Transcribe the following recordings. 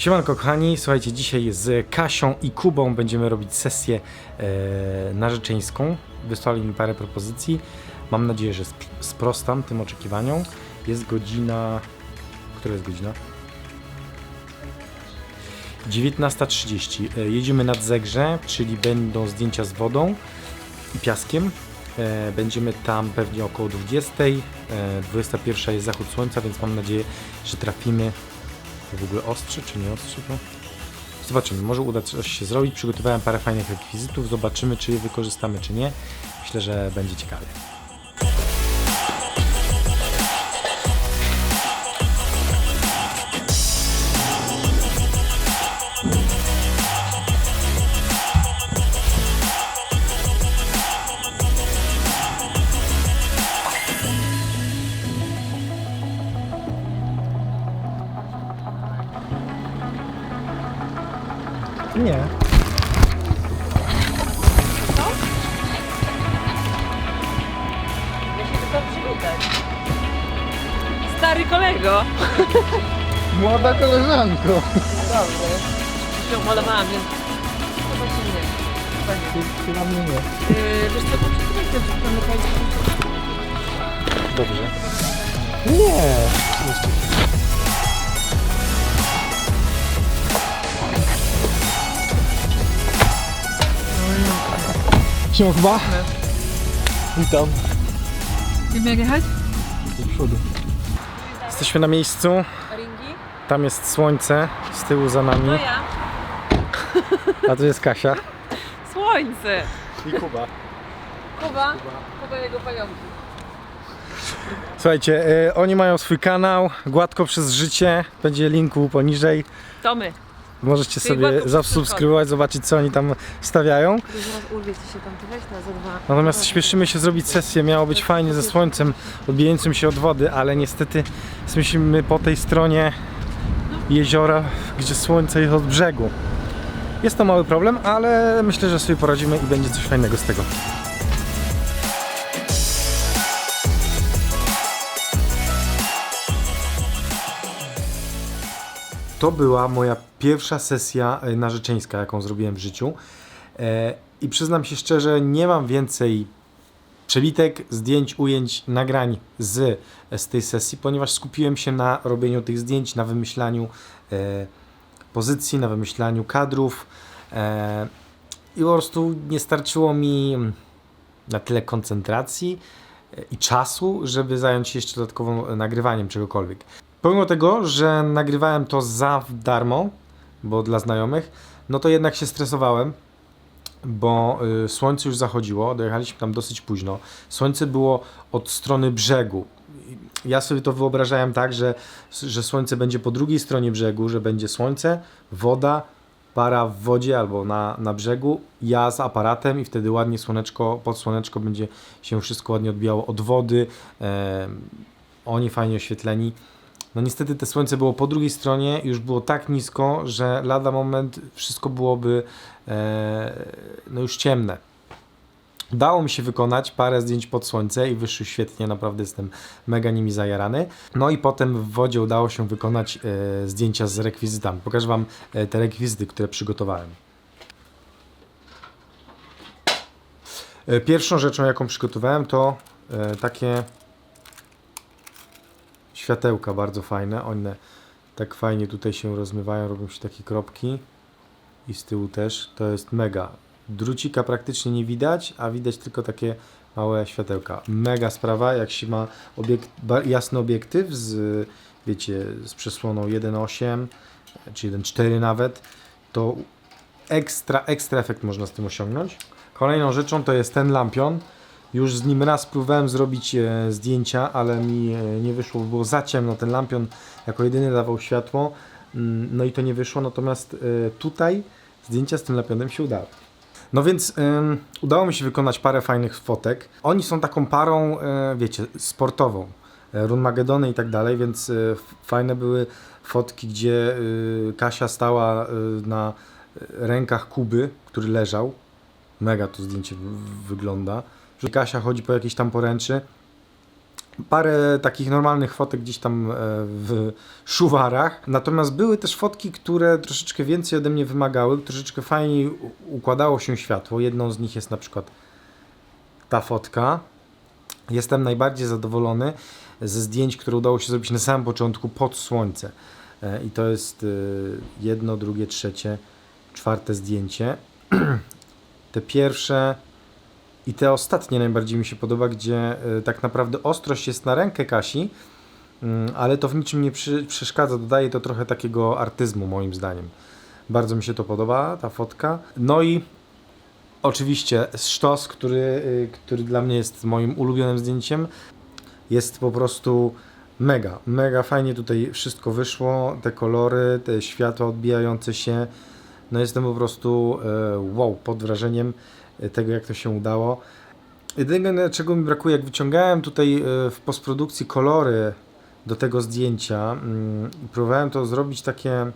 Siemanko kochani, słuchajcie, dzisiaj z Kasią i Kubą będziemy robić sesję e, narzeczeńską. Wysłali mi parę propozycji. Mam nadzieję, że sp- sprostam tym oczekiwaniom. Jest godzina... Która jest godzina? 19.30. E, jedziemy nad Zegrze, czyli będą zdjęcia z wodą i piaskiem. E, będziemy tam pewnie około 20. E, 21 jest zachód słońca, więc mam nadzieję, że trafimy w ogóle ostrzy czy nie ostrzy to? Zobaczymy, może uda coś się zrobić. Przygotowałem parę fajnych rekwizytów, zobaczymy czy je wykorzystamy czy nie. Myślę, że będzie ciekawie. Nie. Ja się tylko przywitać. Stary kolego. Młoda koleżanko. Dobry. Się malowałam, więc. Ty na mnie nie. Yy, wiesz co, to przepraszam, że tam lokalizacja. Dobrze. Nie. Siema chyba. Witam. Wiemy jak jechać? Do przodu. Jesteśmy na miejscu. Ringi? Tam jest słońce z tyłu za To nami, ja. a tu jest Kasia. Słońce. I Kuba. Kuba. Kuba jego pająki. Słuchajcie, y, oni mają swój kanał, Gładko przez życie, będzie linku poniżej. To my. Możecie Czyli sobie zasubskrybować, zobaczyć co oni tam wstawiają. Zaraz urwie ci się tam, to weź na za dwa. Natomiast śpieszymy się zrobić sesję, miało być fajnie ze słońcem odbijającym się od wody, ale niestety jesteśmy po tej stronie jeziora, gdzie słońce jest od brzegu. Jest to mały problem, ale myślę, że sobie poradzimy i będzie coś fajnego z tego. To była moja pierwsza sesja e, narzeczeńska, jaką zrobiłem w życiu. E, I przyznam się szczerze, nie mam więcej przebitek, zdjęć, ujęć, nagrań z, z tej sesji, ponieważ skupiłem się na robieniu tych zdjęć, na wymyślaniu e, pozycji, na wymyślaniu kadrów. E, I po prostu nie starczyło mi na tyle koncentracji e, i czasu, żeby zająć się jeszcze dodatkowym nagrywaniem czegokolwiek. Pomimo tego, że nagrywałem to za darmo, bo dla znajomych, no to jednak się stresowałem, bo y, słońce już zachodziło, dojechaliśmy tam dosyć późno. Słońce było od strony brzegu. Ja sobie to wyobrażałem tak, że, że słońce będzie po drugiej stronie brzegu, że będzie słońce, woda, para w wodzie albo na, na brzegu, ja z aparatem i wtedy ładnie słoneczko, pod słoneczko będzie się wszystko ładnie odbijało od wody, em, oni fajnie oświetleni. No niestety te słońce było po drugiej stronie, już było tak nisko, że lada moment wszystko byłoby e, no już ciemne. Udało mi się wykonać parę zdjęć pod słońce i wyszły świetnie, naprawdę jestem mega nimi zajarany. No i potem w wodzie udało się wykonać e, zdjęcia z rekwizytami. Pokażę Wam e, te rekwizyty, które przygotowałem. E, Pierwszą rzeczą, jaką przygotowałem, to e, takie światełka bardzo fajne. One tak fajnie tutaj się rozmywają, robią się takie kropki i z tyłu też. To jest mega. Drucika praktycznie nie widać, a widać tylko takie małe światełka. Mega sprawa, jak się ma obiekt, jasny obiektyw z, wiecie, z przesłoną 1.8 czy 1.4 nawet, to ekstra, ekstra efekt można z tym osiągnąć. Kolejną rzeczą to jest ten lampion. Już z nim raz próbowałem zrobić e, zdjęcia, ale mi e, nie wyszło, było za ciemno. Ten lampion jako jedyny dawał światło, mm, no i to nie wyszło. Natomiast e, tutaj zdjęcia z tym lampionem się udały. No więc udało mi się wykonać parę fajnych fotek. Oni są taką parą, wiecie, sportową. Runmagedony i tak dalej, więc fajne były fotki, gdzie e, Kasia stała e, na rękach Kuby, który leżał. Mega to zdjęcie wygląda. Że Kasia chodzi po jakiejś tam poręczy, parę takich normalnych fotek gdzieś tam e, w szuwarach. Natomiast były też fotki, które troszeczkę więcej ode mnie wymagały, troszeczkę fajniej układało się światło. Jedną z nich jest na przykład ta fotka. Jestem najbardziej zadowolony ze zdjęć, które udało się zrobić na samym początku pod słońce. E, I to jest e, jedno, drugie, trzecie, czwarte zdjęcie. Te pierwsze i te ostatnie najbardziej mi się podoba, gdzie y, tak naprawdę ostrość jest na rękę Kasi, mm, ale to w niczym nie przeszkadza, dodaje to trochę takiego artyzmu moim zdaniem. Bardzo mi się to podoba, ta fotka. No i oczywiście sztos, który, y, który dla mnie jest moim ulubionym zdjęciem, jest po prostu mega, mega fajnie tutaj wszystko wyszło, te kolory, te światła odbijające się, no jestem po prostu e, wow, pod wrażeniem e, tego, jak to się udało. Jedyne, czego mi brakuje, jak wyciągałem tutaj e, w postprodukcji kolory do tego zdjęcia, mm, próbowałem to zrobić takie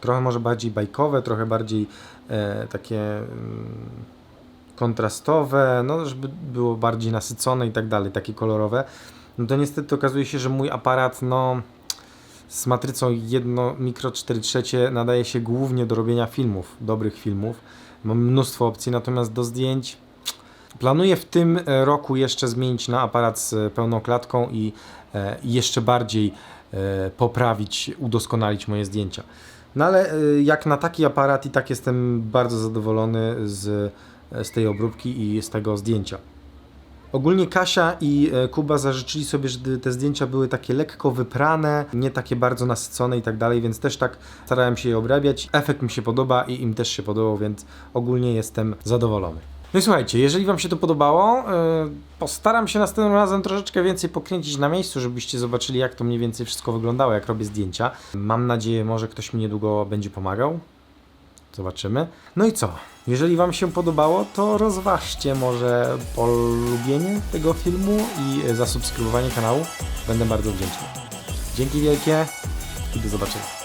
trochę może bardziej bajkowe, trochę bardziej e, takie mm, kontrastowe, no żeby było bardziej nasycone i tak dalej, takie kolorowe. No to niestety okazuje się, że mój aparat, no z matrycą 1 mikro 4 trzecie nadaje się głównie do robienia filmów, dobrych filmów. Mam mnóstwo opcji, natomiast do zdjęć planuję w tym e, roku jeszcze zmienić na aparat z pełną klatką i e, jeszcze bardziej e, poprawić, udoskonalić moje zdjęcia. No ale jak na taki aparat i tak jestem bardzo zadowolony z, z tej obróbki i z tego zdjęcia. Ogólnie Kasia i e, Kuba zażyczyli sobie, żeby te zdjęcia były takie lekko wyprane, nie takie bardzo nasycone i tak dalej, więc też tak starałem się je obrabiać. Efekt mi się podoba i im też się podobał, więc ogólnie jestem zadowolony. No i słuchajcie, jeżeli Wam się to podobało, e, postaram się następnym razem troszeczkę więcej pokręcić na miejscu, żebyście zobaczyli, jak to mniej więcej wszystko wyglądało, jak robię zdjęcia. Mam nadzieję, może ktoś mi niedługo będzie pomagał. Zobaczymy. No i co? Jeżeli Wam się podobało, to rozważcie może polubienie tego filmu i zasubskrybowanie kanału. Będę bardzo wdzięczny. Dzięki wielkie i do zobaczenia.